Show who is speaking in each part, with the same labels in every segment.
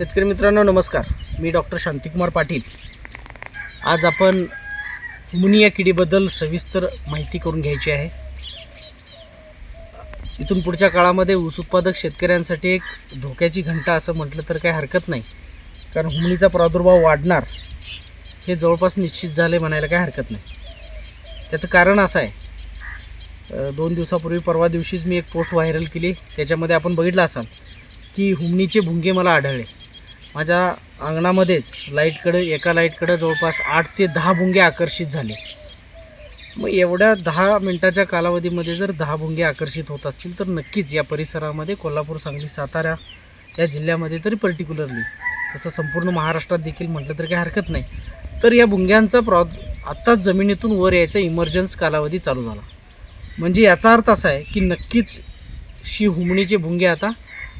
Speaker 1: शेतकरी मित्रांनो नमस्कार. मी डॉक्टर शांतिकुमार पाटील. आज आपण मुनी या किडीबद्दल सविस्तर माहिती करून घ्यायची आहे. इथून पुढच्या काळामध्ये ऊस उत्पादक शेतकऱ्यांसाठी एक धोक्याची घंटा असं म्हटलं तर काही हरकत नाही. कारण हुमणीचा प्रादुर्भाव वाढणार हे जवळपास निश्चित झाले म्हणायला काही हरकत नाही. त्याचं कारण असं आहे. दोन दिवसापूर्वी परवा दिवशीच मी एक पोस्ट व्हायरल केली. त्याच्यामध्ये आपण बघितलं असाल की हुमणीचे भुंगे मला आढळले. माझ्या अंगणामध्येच लाईटकडे एका लाईटकडे जवळपास आठ ते दहा भुंगे आकर्षित झाले. मग एवढ्या दहा मिनटाच्या कालावधीमध्ये जर दहा भुंगे आकर्षित होत असतील तर नक्कीच या परिसरामध्ये कोल्हापूर सांगली सातारा या जिल्ह्यामध्ये तरी पर्टिक्युलरली तसं संपूर्ण महाराष्ट्रात देखील म्हटलं तर काही हरकत नाही. तर या भुंग्यांचा प्रॉ आत्ताच जमिनीतून वर यायचा इमर्जन्स कालावधी चालू झाला. म्हणजे याचा अर्थ असा आहे की नक्कीच शी हुमणीचे भुंगे आता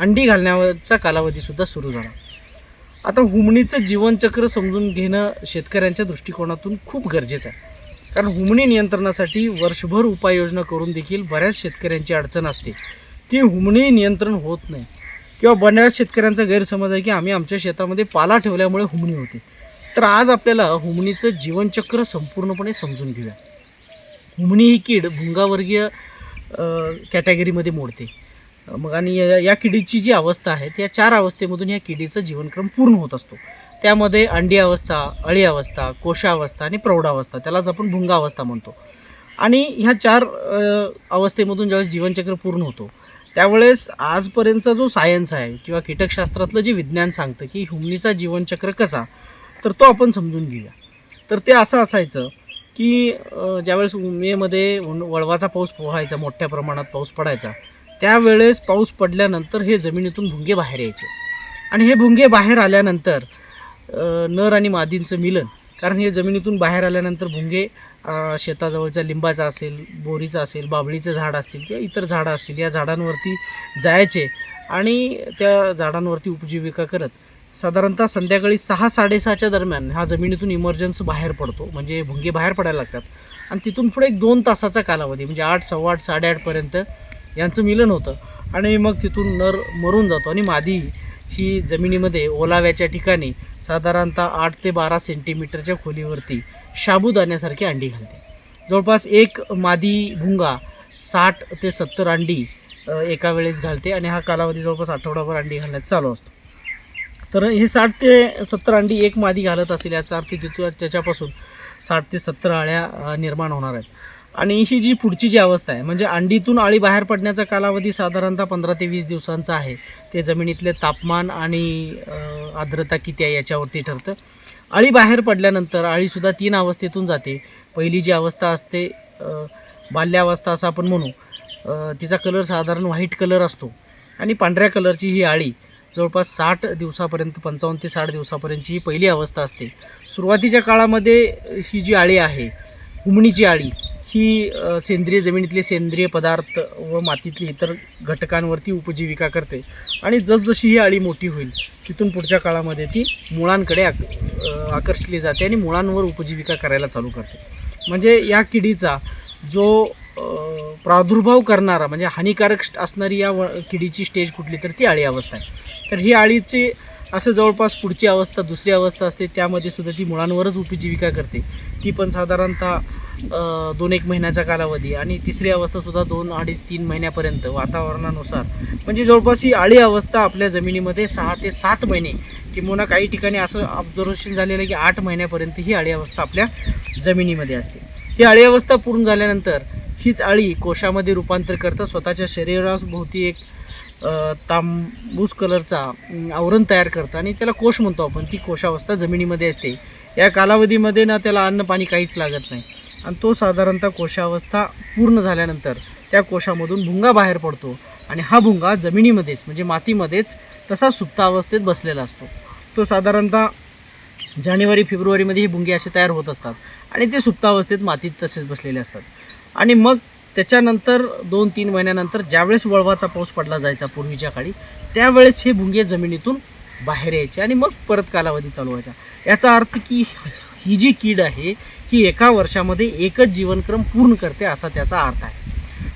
Speaker 1: अंडी घालण्याचा कालावधीसुद्धा सुरू झाला. आता हुमणीचं जीवनचक्र समजून घेणं शेतकऱ्यांच्या दृष्टिकोनातून खूप गरजेचं आहे. कारण हुमणी नियंत्रणासाठी वर्षभर उपाययोजना करून देखील बऱ्याच शेतकऱ्यांची अडचण असते. की हुमणी नियंत्रण होत नाही. किंवा बऱ्याच शेतकऱ्यांचा गैरसमज आहे की आम्ही आमच्या शेतामध्ये पाला ठेवल्यामुळे हुमणी होते. तर आज आपल्याला हुमणीचं जीवनचक्र संपूर्णपणे समजून घेऊया. हुमणी ही कीड भुंगावर्गीय कॅटेगरीमध्ये मोडते. मग आणि या या किडीची जी अवस्था आहे त्या चार अवस्थेमधून या किडीचा जीवनक्रम पूर्ण होत असतो. त्यामध्ये अंडी अवस्था अळी अवस्था कोशा अवस्था आणि प्रौढावस्था त्यालाच आपण भुंगा अवस्था म्हणतो. आणि ह्या चार अवस्थेमधून ज्यावेळेस जीवनचक्र पूर्ण होतो त्यावेळेस आजपर्यंतचा जो सायन्स आहे किंवा कीटकशास्त्रातलं जे विज्ञान सांगतं की हुमणीचा जीवनचक्र कसा तर तो आपण समजून घेऊया. तर ते असं असायचं की ज्यावेळेस मेमध्ये वळवाचा पाऊस पोहायचा मोठ्या प्रमाणात पाऊस पडायचा त्यावेळेस पाऊस पडल्यानंतर हे जमिनीतून भुंगे बाहेर यायचे. आणि हे भुंगे बाहेर आल्यानंतर नर आणि मादींचं मिलन कारण हे जमिनीतून बाहेर आल्यानंतर भुंगे शेताजवळच्या लिंबाचा असेल बोरीचा असेल बाबळीचं झाड असतील किंवा इतर झाडं असतील या झाडांवरती जायचे आणि त्या झाडांवरती उपजीविका करत. साधारणतः संध्याकाळी सहा साडेसहाच्या दरम्यान हा जमिनीतून इमर्जन्स बाहेर पडतो म्हणजे भुंगे बाहेर पडायला लागतात. आणि तिथून पुढे एक दोन तासाचा कालावधी म्हणजे आठ सव्वा आठ साडेआठपर्यंत यांचं मिलन होतं. आणि मग तिथून नर मरून जातो. आणि मादी ही जमिनीमध्ये ओलाव्याच्या ठिकाणी साधारणतः आठ ते बारा सेंटीमीटरच्या खोलीवरती शाबूदाण्यासारखी अंडी घालते. जवळपास एक मादी भुंगा साठ ते सत्तर अंडी एका वेळेस घालते आणि हा कालावधी जवळपास आठवडाभर अंडी घालण्यात चालू असतो. तर हे साठ ते सत्तर अंडी एक मादी घालत असेल याचा अर्थ तिथून त्याच्यापासून साठ ते सत्तर अळ्या निर्माण होणार आहेत. आणि ही जी पुढची जी अवस्था आहे म्हणजे अंडीतून अळी बाहेर पडण्याचा कालावधी साधारणतः पंधरा ते वीस दिवसांचा आहे. ते जमिनीतले तापमान आणि आर्द्रता किती आहे याच्यावरती ठरतं. अळी बाहेर पडल्यानंतर अळीसुद्धा तीन अवस्थेतून जाते. पहिली जी अवस्था असते बाल्यावस्था असं आपण म्हणू तिचा कलर साधारण व्हाईट कलर असतो. आणि पांढऱ्या कलरची ही आळी जवळपास साठ दिवसापर्यंत पंचावन्न ते साठ दिवसापर्यंतची ही पहिली अवस्था असते. सुरुवातीच्या काळामध्ये ही जी आळी आहे उमणीची आळी ही सेंद्रिय जमिनीतले सेंद्रिय पदार्थ व मातीतली इतर घटकांवरती उपजीविका करते. आणि जसजशी ही अळी मोठी होईल तिथून पुढच्या काळामध्ये ती मुळांकडे आक आकर्षली जाते आणि मुळांवर उपजीविका करायला चालू करते. म्हणजे या किडीचा जो प्रादुर्भाव करणारा म्हणजे हानिकारक असणारी या व किडीची स्टेज कुठली तर ती अळी अवस्था आहे. तर ही अळीची असं जवळपास पुढची अवस्था दुसरी अवस्था असते. त्यामध्ये सुद्धा ती मुळांवरच उपजीविका करते. ती पण साधारणतः दोन एक महिन्याचा कालावधी. आणि तिसरी अवस्थासुद्धा दोन अडीच तीन महिन्यापर्यंत वातावरणानुसार. म्हणजे जवळपास ही अळी अवस्था आपल्या जमिनीमध्ये सहा ते सात महिने किंवा काही ठिकाणी असं ऑब्झर्वेशन झालेलं आहे की आठ महिन्यापर्यंत ही अळी अवस्था आपल्या जमिनीमध्ये असते. ही अळी अवस्था पूर्ण झाल्यानंतर हीच अळी कोशामध्ये रूपांतर करतं. स्वतःच्या शरीराभोवती एक तांबूस कलरचा आवरण तयार करतं आणि त्याला कोश म्हणतो आपण. ती कोशावस्था जमिनीमध्ये असते. या कालावधीमध्ये ना त्याला अन्न पाणी काहीच लागत नाही. आणि तो साधारणतः कोशावस्था पूर्ण झाल्यानंतर त्या कोशामधून भुंगा बाहेर पडतो आणि हा भुंगा जमिनीमध्येच म्हणजे मातीमध्येच तसा सुप्तावस्थेत बसलेला असतो. तो साधारणतः जानेवारी फेब्रुवारीमध्ये ही भुंगे असे तयार होत असतात आणि ते सुप्तावस्थेत मातीत तसेच बसलेले असतात. आणि मग त्याच्यानंतर दोन तीन महिन्यानंतर ज्यावेळेस वळवाचा पाऊस पडला जायचा पूर्वीच्या काळी त्यावेळेस हे भुंगे जमिनीतून बाहेर यायचे आणि मग परत कालावधी चालू व्हायचा. याचा अर्थ की ही जी कीड आहे ही एका वर्षामध्ये एकच जीवनक्रम पूर्ण करते असा त्याचा अर्थ आहे.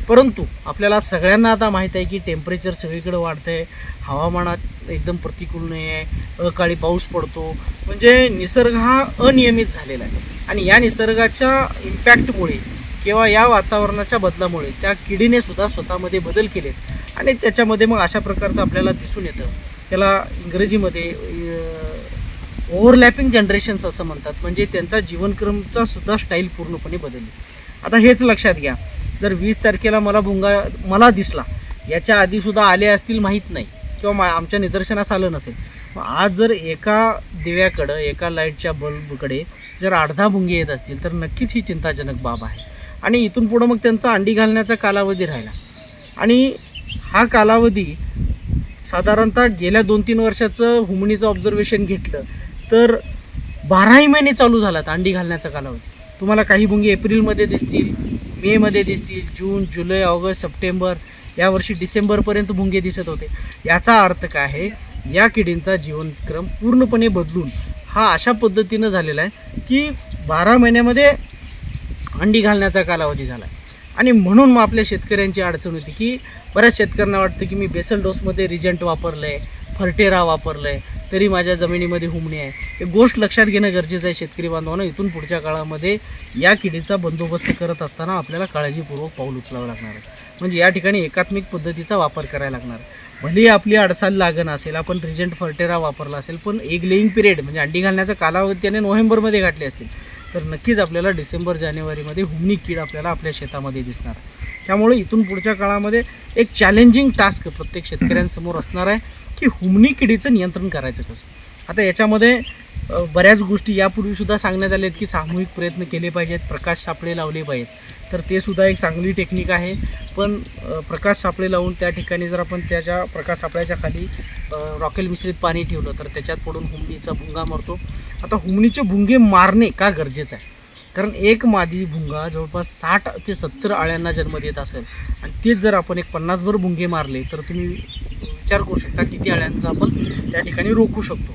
Speaker 1: परंतु आपल्याला सगळ्यांना आता माहीत आहे की टेम्परेचर सगळीकडे वाढतं आहे हवामानात एकदम प्रतिकूल नाही आहे अकाळी पाऊस पडतो. म्हणजे निसर्ग हा अनियमित झालेला आहे. आणि या निसर्गाच्या इम्पॅक्टमुळे किंवा या वातावरणाच्या बदलामुळे त्या किडीने सुद्धा स्वतःमध्ये बदल केलेत आणि त्याच्यामध्ये मग अशा प्रकारचं आपल्याला दिसून येतं. त्याला इंग्रजीमध्ये ओव्हरलॅपिंग जनरेशन्स असं म्हणतात. म्हणजे त्यांचा जीवनक्रमचा सुद्धा स्टाईल पूर्णपणे बदलली. आता हेच लक्षात घ्या. जर वीस तारखेला मला भुंगा मला दिसला याच्या आधीसुद्धा आले असतील माहीत नाही. किंवा मा आमच्या निदर्शनास आलं नसेल. मग आज जर एका दिव्याकडं एका लाईटच्या बल्बकडे जर अर्धा भुंगे येत असतील तर नक्कीच ही चिंताजनक बाब आहे. आणि इथून पुढं मग त्यांचा अंडी घालण्याचा कालावधी राहिला. आणि हा कालावधी साधारणतः गेल्या दोन तीन वर्षाचं हुमणीचं ऑब्झर्वेशन घेतलं तर बाराही महिने चालू झालात अंडी घालण्याचा कालावधी. तुम्हाला काही भुंगे एप्रिलमध्ये दिसतील मेमध्ये दिसतील जून जुलै ऑगस्ट सप्टेंबर यावर्षी डिसेंबरपर्यंत भुंगे दिसत होते. याचा अर्थ काय आहे? या किडींचा जीवनक्रम पूर्णपणे बदलून हा अशा पद्धतीनं झालेला आहे की बारा महिन्यामध्ये अंडी घालण्याचा कालावधी झाला आहे. आणि म्हणून मग आपल्या शेतकऱ्यांची अडचण होती की बऱ्याच शेतकऱ्यांना वाटतं की मी बेसल डोसमध्ये रिजंट वापरलं आहे फर्टेरा वापरलं आहे तरी माझ्या जमिनीमध्ये हुमणी आहे. हे गोष्ट लक्षात घेणं गरजेचं आहे शेतकरी बांधवांना. इथून पुढच्या काळामध्ये या किडीचा बंदोबस्त करत असताना आपल्याला काळजीपूर्वक पाऊल उचलावं लागणार आहे. म्हणजे या ठिकाणी एकात्मिक पद्धतीचा वापर करायला लागणार भले भलेही आपली अडसाल लागण असेल आपण रिजंट फर्टेरा वापरला असेल पण एक लेईंग पिरियड म्हणजे अंडी घालण्याचा कालावधी त्याने नोव्हेंबरमध्ये घातले असतील. तर नक्कीच आपल्याला डिसेंबर जानेवारीमध्ये हुमणी कीड आपल्याला आपल्या शेतामध्ये दिसणार. आहे त्यामुळे इथून पुढच्या काळामध्ये एक चॅलेंजिंग टास्क प्रत्येक शेतकऱ्यांसमोर असणार आहे की हुमणी किडीचं नियंत्रण करायचं कसं? आता याच्यामध्ये बऱ्याच गोष्टी यापूर्वीसुद्धा सांगण्यात आल्या आहेत की सामूहिक प्रयत्न केले पाहिजेत प्रकाश सापळे लावले पाहिजेत. तर ते सुद्धा एक चांगली टेक्निक आहे. पण प्रकाश सापळे लावून त्या ठिकाणी जर आपण त्याच्या प्रकाश सापळ्याच्या खाली रॉकेल मिश्रित पाणी ठेवलं तर त्याच्यात पडून हुमणीचा भुंगा मरतो. आता हुमणीचे भुंगे मारणे का गरजेचं आहे? कारण एक मादी भुंगा जवळपास साठ ते सत्तर आळ्यांना जन्म देत असेल. आणि तेच जर आपण एक पन्नासभर भुंगे मारले तर तुम्ही विचार करू शकता किती आळ्यांचा आपण त्या ठिकाणी रोखू शकतो.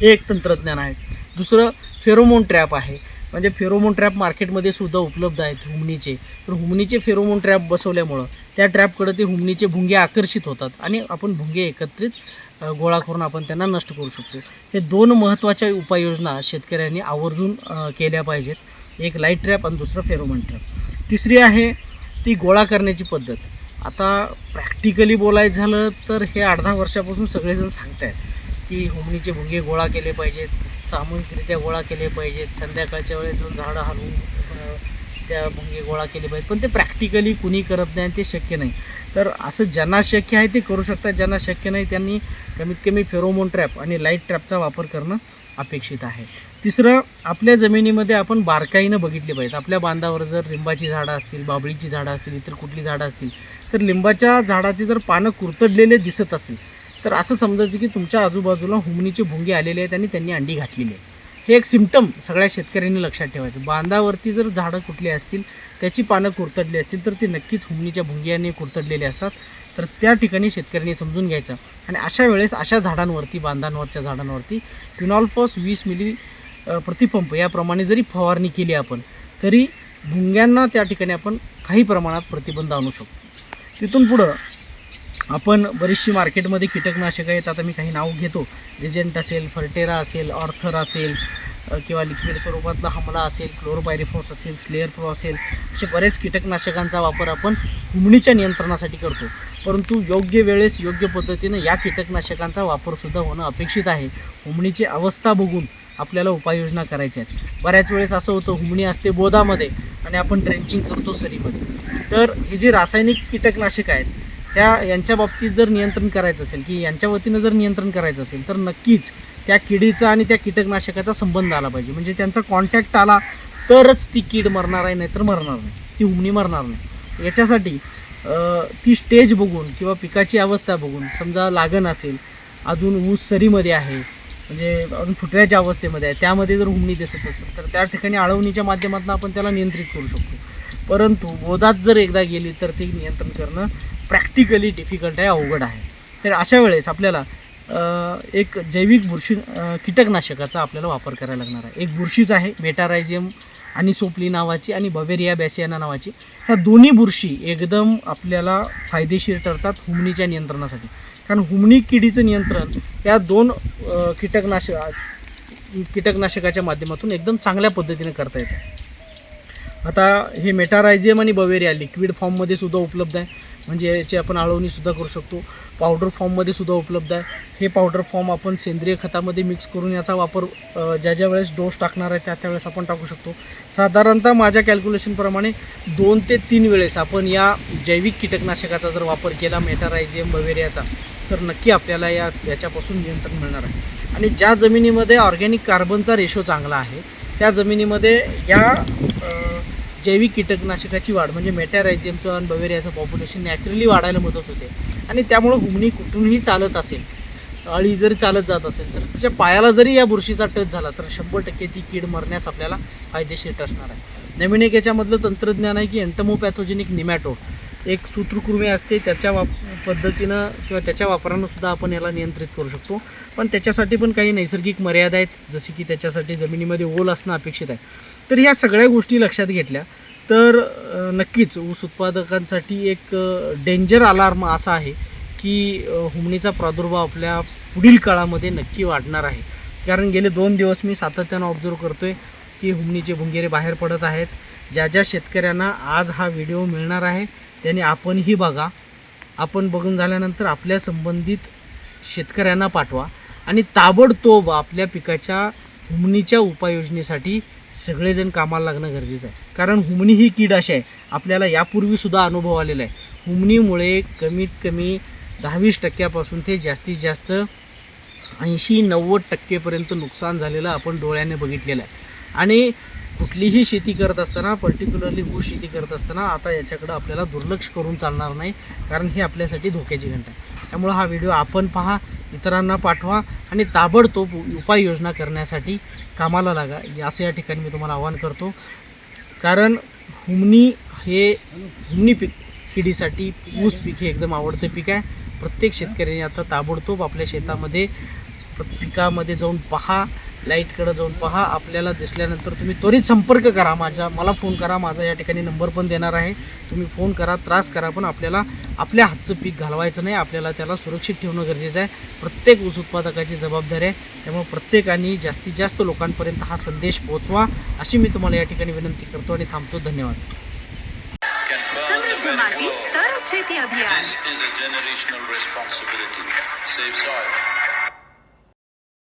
Speaker 1: हे एक तंत्रज्ञान आहे. दुसरं फेरोमोन ट्रॅप आहे. म्हणजे फेरोमोन ट्रॅप मार्केटमध्ये सुद्धा उपलब्ध आहेत हुमणीचे. तर हुमणीचे फेरोमोन ट्रॅप बसवल्यामुळं त्या ट्रॅपकडे ते हुमणीचे भुंगे आकर्षित होतात आणि आपण भुंगे एकत्रित गोळा करून आपण त्यांना नष्ट करू शकतो. हे दोन महत्त्वाच्या उपाययोजना शेतकऱ्यांनी आवर्जून केल्या पाहिजेत. एक लाइट ट्रॅप आणि दुसरं फेरोमोन ट्रॅप. तिसरी आहे ती गोळा करण्याची पद्धत. आता प्रॅक्टिकली बोलायचं झालं तर हे आठ दहा वर्षापासून सगळेजण सांगत आहेत की हुमणीचे भुंगे गोळा केले पाहिजेत. सामूहिकरित्या गोळा केले पाहिजेत. संध्याकाळच्या वेळेस झाडं हलवून त्या भुंगे गोळा केले पाहिजेत. पण ते प्रॅक्टिकली कुणी करत नाही ते शक्य नाही. तर असं ज्यांना शक्य आहे ते करू शकतात. ज्यांना शक्य नाही त्यांनी कमीत कमी फेरोमोन ट्रॅप आणि लाइट ट्रॅपचा वापर करणं अपेक्षित आहे. तिसरं आपल्या जमिनीमध्ये आपण बारकाईनं बघितले पाहिजेत. आपल्या बांधावर जर लिंबाची झाडं असतील बाबळीची झाडं असतील इतर कुठली झाडं असतील तर लिंबाच्या झाडाची जर पानं कुरतडलेले दिसत असेल तर असं समजायचं की तुमच्या आजूबाजूला हुमणीचे भुंगे आलेले आहेत आणि त्यांनी अंडी घातलेली आहे हे एक सिम्टम सगळ्या शेतकऱ्यांनी लक्षात ठेवायचं. बांधावरती जर झाडं कुठली असतील त्याची पानं कुरतडली असतील तर ते नक्कीच हुमणीच्या भुंग्याने कुरतडलेले असतात. तर त्या ठिकाणी शेतकऱ्यांनी समजून घ्यायचं. आणि अशा वेळेस अशा झाडांवरती बांधांवरच्या झाडांवरती ट्युनॉल्फॉस वीस मिली प्रतिपंप याप्रमाणे जरी फवारणी केली आपण तरी भुंग्यांना त्या ठिकाणी आपण काही प्रमाणात प्रतिबंध आणू शकतो. तिथून पुढं आपण बरीचशी मार्केटमध्ये कीटकनाशकं आहेत. आता मी काही नाव घेतो. रिजेंट असेल फर्टेरा असेल ऑर्थर असेल किंवा लिक्विड स्वरूपातला हमला असेल क्लोरोपायरिफॉस असेल स्लेअर प्रो असेल असे बरेच कीटकनाशकांचा वापर आपण हुमणीच्या नियंत्रणासाठी करतो. परंतु योग्य वेळेस योग्य पद्धतीनं या कीटकनाशकांचा वापरसुद्धा होणं अपेक्षित आहे. हुमणीची अवस्था बघून आपल्याला उपाययोजना करायच्या आहेत. बऱ्याच वेळेस असं होतं हुमणी असते बोधामध्ये आणि आपण ड्रेंचिंग करतो सरीमध्ये. तर हे जे रासायनिक कीटकनाशक आहेत त्या यांच्या बाबतीत जर नियंत्रण करायचं असेल की यांच्या वतीनं जर नियंत्रण करायचं असेल तर नक्कीच त्या किडीचा आणि त्या कीटकनाशकाचा संबंध आला पाहिजे. म्हणजे त्यांचा कॉन्टॅक्ट आला तरच ती कीड मरणार आहे नाहीतर मरणार नाही. ती हुमणी मरणार नाही. याच्यासाठी ती स्टेज बघून किंवा पिकाची अवस्था बघून समजा लागण असेल अजून ऊस सरीमध्ये आहे म्हणजे अजून फुटव्याच्या अवस्थेमध्ये आहे त्यामध्ये जर हुमणी दिसत असेल तर त्या ठिकाणी आळवणीच्या माध्यमातून आपण त्याला नियंत्रित करू शकतो. परंतु बोधात जर एकदा गेली तर ते नियंत्रण करणं प्रॅक्टिकली डिफिकल्ट आहे अवघड आहे. तर अशा वेळेस आपल्याला एक जैविक बुरशी कीटकनाशकाचा आपल्याला वापर करायला लागणार आहे. एक बुरशीच आहे मेटारायझियम आणि सोपली नावाची आणि बवेरिया बॅसियाना नावाची. ह्या दोन्ही बुरशी एकदम आपल्याला फायदेशीर ठरतात हुमणीच्या नियंत्रणासाठी. कारण हुमणी किडीचं नियंत्रण या दोन कीटकनाशक कीटकनाशकाच्या माध्यमातून एकदम चांगल्या पद्धतीने करता येतं. आता हे मेटारायझियम आणि बवेरिया लिक्विड फॉर्ममध्ये सुद्धा उपलब्ध आहे. म्हणजे याची आपण आळवणीसुद्धा करू शकतो. पावडर फॉर्ममध्ये सुद्धा उपलब्ध आहे. हे पावडर फॉर्म आपण सेंद्रिय खतामध्ये मिक्स करून याचा वापर ज्या ज्या वेळेस डोस टाकणार आहे त्या त्यावेळेस आपण टाकू शकतो. साधारणतः माझ्या कॅल्क्युलेशनप्रमाणे दोन ते तीन वेळेस आपण या जैविक कीटकनाशकाचा जर वापर केला मेटारायझियम बवेरियाचा तर नक्की आपल्याला या याच्यापासून नियंत्रण मिळणार आहे. आणि ज्या जमिनीमध्ये ऑर्गॅनिक कार्बनचा रेशो चांगला आहे त्या जमिनीमध्ये या जैविक कीटकनाशकाची वाढ म्हणजे मेटॅरायझियमचं आणि बवेरियाचं पॉप्युलेशन नॅचरली वाढायला मदत होते. आणि त्यामुळं हुमणी कुठूनही चालत असेल अळी जरी चालत जात असेल तर त्याच्या पायाला जरी या बुरशीचा टच झाला तर शंभर टक्के ती कीड मरण्यास आपल्याला फायदेशीर ठरणार आहे. नवीन एक याच्यामधलं तंत्रज्ञान आहे की एंटमोपॅथोजेनिक निमॅटो एक सूत्रकृमी असते त्याच्या वाप पद्धतीनं किंवा त्याच्या वापरानं सुद्धा आपण याला नियंत्रित करू शकतो. पण त्याच्यासाठी पण काही नैसर्गिक मर्यादा आहेत जसे की त्याच्यासाठी जमिनीमध्ये ओल असणं अपेक्षित आहे. तर ह्या सगळ्या गोष्टी लक्षात घेतल्या. तर नक्कीच ऊस उत्पादकांसाठी एक डेंजर अलार्म असा आहे की हुमणीचा प्रादुर्भाव आपल्या पुढील काळामध्ये नक्की वाढणार आहे. कारण गेले दोन दिवस मी सातत्यानं ऑब्झर्व करतो आहे की हुमणीचे भुंगेरे बाहेर पडत आहेत. ज्या ज्या शेतकऱ्यांना आज हा व्हिडिओ मिळणार आहे त्याने आपणही बघा. आपण बघून झाल्यानंतर आपल्या संबंधित शेतकऱ्यांना पाठवा. आणि ताबडतोब आपल्या पिकाच्या हुमणीच्या उपाययोजनेसाठी सगळेजण कामाला लागणं गरजेचं आहे. कारण हुमणी ही कीड अशी आहे. आपल्याला यापूर्वीसुद्धा अनुभव आलेला आहे. हुमणीमुळे कमीत कमी दहावीस टक्क्यापासून ते जास्तीत जास्त ऐंशी नव्वद टक्केपर्यंत नुकसान झालेलं आपण डोळ्याने बघितलेलं आहे. आणि कुठलीही शेती करत असताना पर्टिक्युलरली ऊस शेती करत असताना आता याच्याकडं आपल्याला दुर्लक्ष करून चालणार नाही. कारण हे आपल्यासाठी धोक्याची घंटा आहे. त्यामुळं हा व्हिडिओ आपण पहा. इतरांना पाठवा आणि ताबडतोब उपाययोजना करण्यासाठी कामाला लागा. असं या ठिकाणी मी तुम्हाला आवाहन करतो. कारण हुमणी हे हुमणी पीक पिढीसाठी ऊस पीक हे एकदम आवडतं पीक आहे. प्रत्येक शेतकऱ्याने आता ताबडतोब आपल्या शेतामध्ये प्रत्येकामध्ये जाऊन पहा लाईटकडं जाऊन पहा. आपल्याला दिसल्यानंतर तुम्ही त्वरित संपर्क करा माझ्या मला फोन करा. माझा या ठिकाणी नंबर पण देणार आहे. तुम्ही फोन करा त्रास करा पण आपल्याला आपल्या हातचं पीक घालवायचं नाही. आपल्याला त्याला सुरक्षित ठेवणं गरजेचं आहे. प्रत्येक ऊस उत्पादकाची जबाबदारी आहे. त्यामुळे प्रत्येकाने जास्तीत जास्त लोकांपर्यंत हा संदेश पोहोचवा अशी मी तुम्हाला या ठिकाणी विनंती करतो आणि थांबतो. धन्यवाद.